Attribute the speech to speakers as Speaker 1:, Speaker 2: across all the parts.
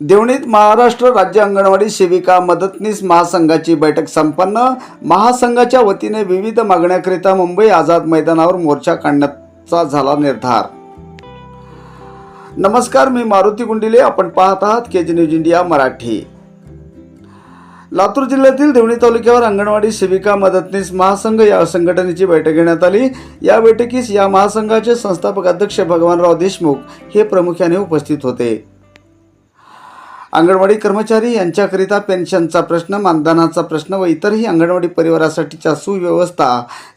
Speaker 1: देवणीत महाराष्ट्र राज्य अंगणवाडी सेविका मदतनीस महासंघाची बैठक संपन्न. महासंघाच्या वतीने विविध मागण्याकरिता मुंबई आझाद मैदानावर मोर्चा काढण्याचा झाला निर्धार. नमस्कार मी मारुती गुंडिले. आपण पाहत आहात K G news India Marathi. Latur जिल्ह्यातील देवणी तालुक्यावर अंगणवाडी सेविका मदतनीस महासंघ या संघटनेची बैठक घेण्यात आली. या बैठकीस या महासंघाचे संस्थापक अध्यक्ष भगवानराव देशमुख हे प्रामुख्याने उपस्थित होते. अंगणवाडी कर्मचारी यांच्याकरिता पेन्शनचा प्रश्न मानधनाचा प्रश्न व इतरही अंगणवाडी परिवारासाठीच्या सुव्यवस्था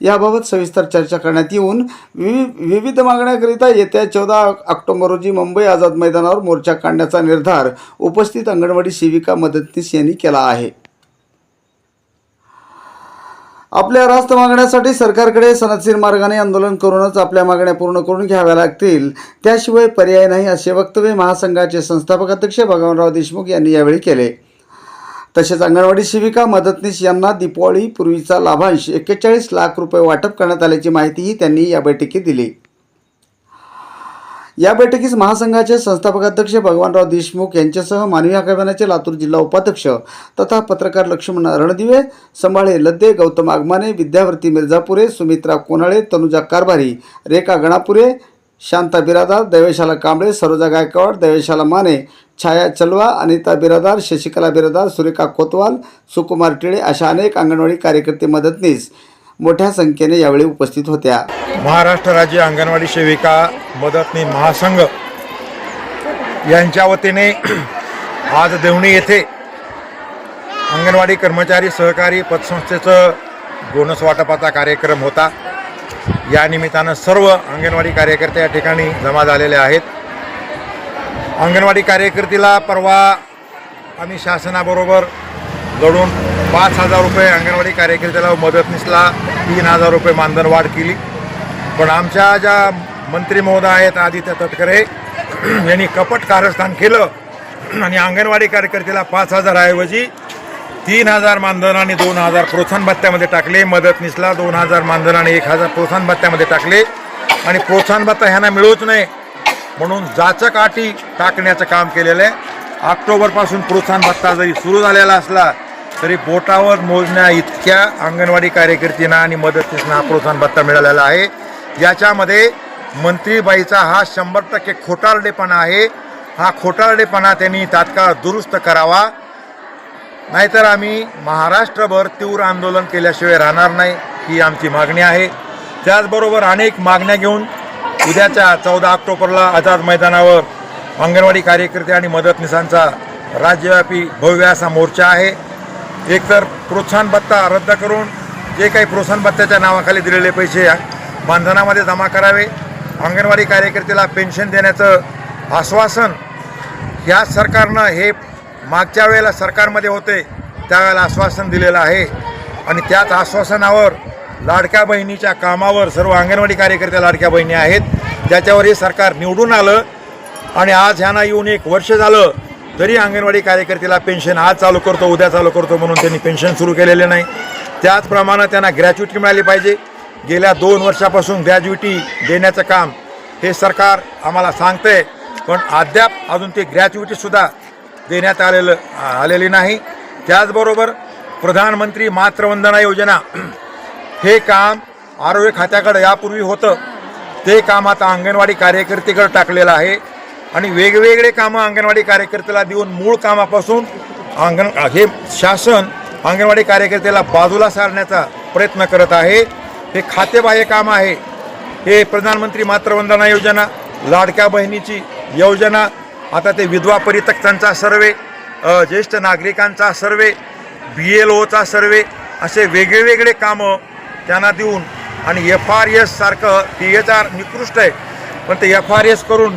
Speaker 1: याबाबत सविस्तर चर्चा करण्यात येऊन विवि विविध मागण्याकरिता येत्या चौदा ऑक्टोबर रोजी मुंबई आझाद मैदानावर मोर्चा काढण्याचा निर्धार उपस्थित अंगणवाडी सेविका मदतनीस यांनी केला आहे. आपल्या रास्त मागण्यासाठी सरकारकडे सनदशीर मार्गाने आंदोलन करूनच आपल्या मागण्या पूर्ण करून घ्याव्या लागतील. त्याशिवाय पर्याय नाही असे वक्तव्य महासंघाचे संस्थापक अध्यक्ष भगवानराव देशमुख यांनी यावेळी केले. तसेच अंगणवाडी शिविका मदतनीस यांना दीपावळीपूर्वीचा लाभांश एक्केचाळीस लाख रुपये वाटप करण्यात आल्याची माहितीही त्यांनी या बैठकीत दिली. या बैठकीस महासंघाचे संस्थापक अध्यक्ष भगवानराव देशमुख यांच्यासह मानवी हक्क लातूर जिल्हा उपाध्यक्ष तथा पत्रकार लक्ष्मण रणदिवे संभाळे लद्दे गौतम आगमाने विद्यावर्ती मिर्झापुरे सुमित्रा कोनाळे तनुजा कारभारी रेखा गणापुरे शांता बिरादार दैवेशाला कांबळे सरोजा गायकवाड दैवेशाला माने छाया चलवा अनिता बिरादार शशिकला बिरादार सुरेखा कोतवाल सुकुमार टिळे अशा अनेक अंगणवाडी कार्यकर्ते मदतनीस मोठ्या संख्येने यावेळी उपस्थित होत्या.
Speaker 2: महाराष्ट्र राज्य अंगणवाडी सेविका मदतनी महासंघ यांच्या वतीने आज देवणी येथे अंगणवाडी कर्मचारी सहकारी पतसंस्थेचं बोनस वाटपाचा कार्यक्रम होता. या निमित्तानं सर्व अंगणवाडी कार्यकर्ते या ठिकाणी जमा झालेले आहेत. अंगणवाडी कार्यकर्तीला परवा आम्ही शासनाबरोबर लढून पाच हजार रुपये अंगणवाडी कार्यकर्त्याला मदतनीसला तीन हजार रुपये मानधन वाढ केली. पण आमच्या ज्या मंत्री महोदय आहेत आदित्य तटकरे यांनी कपट कारस्थान केलं आणि अंगणवाडी कार्यकर्त्याला पाच हजाराऐवजी तीन हजार मानधन आणि दोन हजार प्रोत्साहन भत्त्यामध्ये टाकले. मदतनीसला दोन हजार मानधन आणि एक हजार प्रोत्साहन भत्त्यामध्ये टाकले. आणि प्रोत्साहन भत्ता ह्यांना मिळूच नये म्हणून जाचक अटी टाकण्याचं काम केलेलं आहे. ऑक्टोबरपासून प्रोत्साहन भत्ता जरी सुरू झालेला असला तरी बोटावर मोजण्या इतक्या अंगणवाडी कार्यकर्त्यांना आणि मदतीसना प्रोत्साहन भत्ता मिळालेला आहे. याच्यामध्ये मंत्रीबाईचा हा शंभर टक्के खोटारडेपणा आहे. हा खोटारडेपणा त्यांनी तात्काळ दुरुस्त करावा. नाहीतर आम्ही महाराष्ट्रभर तीव्र आंदोलन केल्याशिवाय राहणार नाही ही आमची मागणी आहे. त्याचबरोबर अनेक मागण्या घेऊन उद्याच्या चौदा ऑक्टोबरला आझाद मैदानावर अंगणवाडी कार्यकर्ते आणि मदतनीसांचा राज्यव्यापी भव्य असा मोर्चा आहे. एकतर प्रोत्साहन भत्ता रद्द करून जे काही प्रोत्साहन भत्त्याच्या नावाखाली दिलेले पैसे मानधनामध्ये जमा करावे. अंगणवाडी कार्यकर्त्याला पेन्शन देण्याचं आश्वासन ह्या सरकारनं हे मागच्या वेळेला सरकारमध्ये होते त्यावेळेला आश्वासन दिलेलं आहे. आणि त्याच आश्वासनावर लाडक्या बहिणीच्या कामावर सर्व अंगणवाडी कार्यकर्त्या लाडक्या बहिणी आहेत. त्याच्यावर हे सरकार निवडून आलं आणि आज ह्यांना येऊन एक वर्ष झालं तरी अंगणवाडी कार्यकर्त्याला पेन्शन आज चालू करतो उद्या चालू करतो म्हणून त्यांनी पेन्शन सुरू केलेले नाही. त्याचप्रमाणे त्यांना ग्रॅच्युटी मिळाली पाहिजे. गेल्या दोन वर्षापासून ग्रॅज्युटी देण्याचं काम हे सरकार आम्हाला सांगतंय. पण अद्याप अजून ते ग्रॅच्युटीसुद्धा देण्यात आलेलं आलेली नाही. त्याचबरोबर प्रधानमंत्री मातृवंदना योजना हे काम आरोग्य खात्याकडे यापूर्वी होतं. ते काम आता अंगणवाडी कार्यकर्तेकडे टाकलेलं आहे. आणि वेगवेगळे कामं अंगणवाडी कार्यकर्त्याला देऊन मूळ कामापासून अंगण हे शासन अंगणवाडी कार्यकर्त्याला बाजूला सारण्याचा प्रयत्न करत आहे. हे खातेबाह्य काम आहे. हे प्रधानमंत्री मातृवंदना योजना लाडक्या बहिणीची योजना आता ते विधवा परितक्तांचा सर्वे ज्येष्ठ नागरिकांचा सर्वे बी एल ओचा सर्वे असे वेगवेगळे कामं त्यांना देऊन आणि एफ आर एस सारखं टी एच आर निकृष्ट आहे. पण ते एफ आर एस करून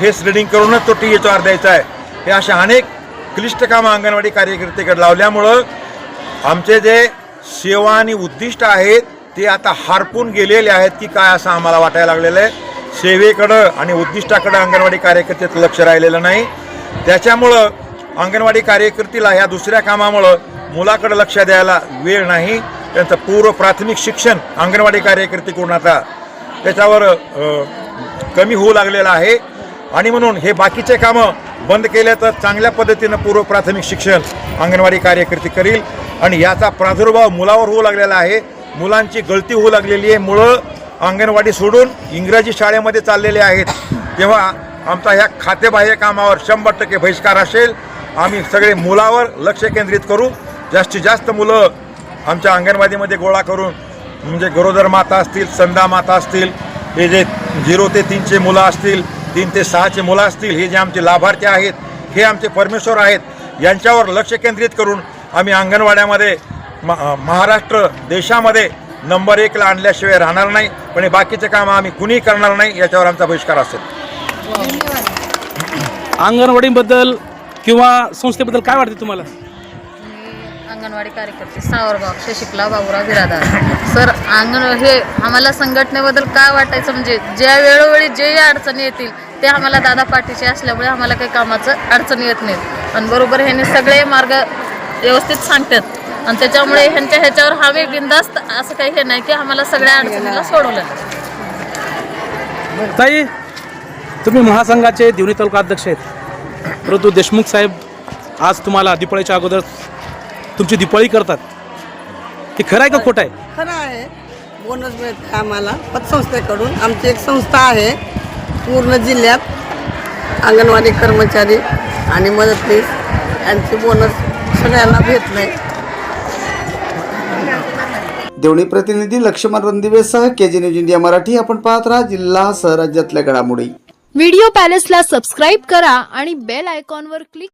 Speaker 2: फेस रिडिंग करूनच तो टी एच आर द्यायचा आहे. हे अशा अनेक क्लिष्ट कामं अंगणवाडी कार्यकर्तेकडे लावल्यामुळं आमचे जे सेवा आणि उद्दिष्ट आहेत ते आता हारपून गेलेले आहेत की काय असं आम्हाला वाटायला लागलेलं आहे. सेवेकडं आणि उद्दिष्टाकडं अंगणवाडी कार्यकर्त्याचं लक्ष राहिलेलं नाही. त्याच्यामुळं अंगणवाडी कार्यकर्तीला ह्या दुसऱ्या कामामुळं मुलाकडं लक्ष द्यायला वेळ नाही. त्यांचं पूर्व प्राथमिक शिक्षण अंगणवाडी कार्यकर्तीकडून आता त्याच्यावर कमी होऊ लागलेलं आहे. आणि म्हणून हे बाकीचे कामं बंद केले तर चांगल्या पद्धतीनं पूर्व प्राथमिक शिक्षण अंगणवाडी कार्यकर्ती करील. आणि याचा प्रादुर्भाव मुलावर होऊ लागलेला आहे. मुलांची गळती होऊ लागलेली आहे. मुळं अंगणवाडी सोडून इंग्रजी शाळेमध्ये चाललेले आहेत. तेव्हा आमचा ह्या खातेबाह्य कामावर शंभर टक्के बहिष्कार असेल. आम्ही सगळे मुलावर लक्ष केंद्रित करू. जास्तीत जास्त मुलं आमच्या अंगणवाडीमध्ये गोळा करून म्हणजे गरोदर माता असतील संदा माता असतील हे जे झिरो ते तीनचे मुलं असतील तीन ते सहाचे मुलं असतील हे जे आमचे लाभार्थी आहेत हे आमचे परमेश्वर आहेत यांच्यावर लक्ष केंद्रित करून आम्ही अंगणवाड्यामध्ये म महाराष्ट्र देशामध्ये नंबर एकला आणल्याशिवाय राहणार नाही पण हे बाकीचे काम आम्ही कुणीही करणार नाही याच्यावर आमचा बहिष्कार असेल
Speaker 3: अंगणवाडीबद्दल किंवा संस्थेबद्दल काय वाटते तुम्हाला?
Speaker 4: अंगणवाडी कार्यकर्ते सावरगाव शशिकला बाबुराव बिरादार. सर अंगण हे आम्हाला संघटनेबद्दल काय वाटायचं? म्हणजे ज्या वेळोवेळी जे अडचणी येतील ते आम्हाला दादा पाठीचे असल्यामुळे आम्हाला काही कामाचं अडचणी येत नाहीत. आणि बरोबर ह्याने सगळे मार्ग व्यवस्थित सांगतात. आणि त्याच्यामुळे ह्यांच्या ह्याच्यावर हवे बिंदास्त असं काही हे नाही की आम्हाला सगळ्या अडचणीला सोडवलं.
Speaker 3: ताई तुम्ही महासंघाचे दिवणी तालुका अध्यक्ष आहेत. परंतु देशमुख साहेब आज तुम्हाला दिपाळीच्या अगोदर तुमची दिपाळी करतात. हे खरं आहे का खोटं आहे?
Speaker 5: खरं आहे. बोनस मिळते आम्हाला पतसंस्थेकडून. आमची एक संस्था आहे पूर्ण जिल्ह्यात. अंगणवाडी कर्मचारी आणि मदतनीस यांची बोनस सगळ्यांना भेटले
Speaker 1: देवणी प्रतिनिधी Laxman रणदिवेसह K G news India Marathi आपण पाहत राहा जिल्हा सह राज्यातल्या घडामोडी.
Speaker 6: व्हिडिओ पॅलेसला सबस्क्राईब करा आणि बेल आयकॉनवर क्लिक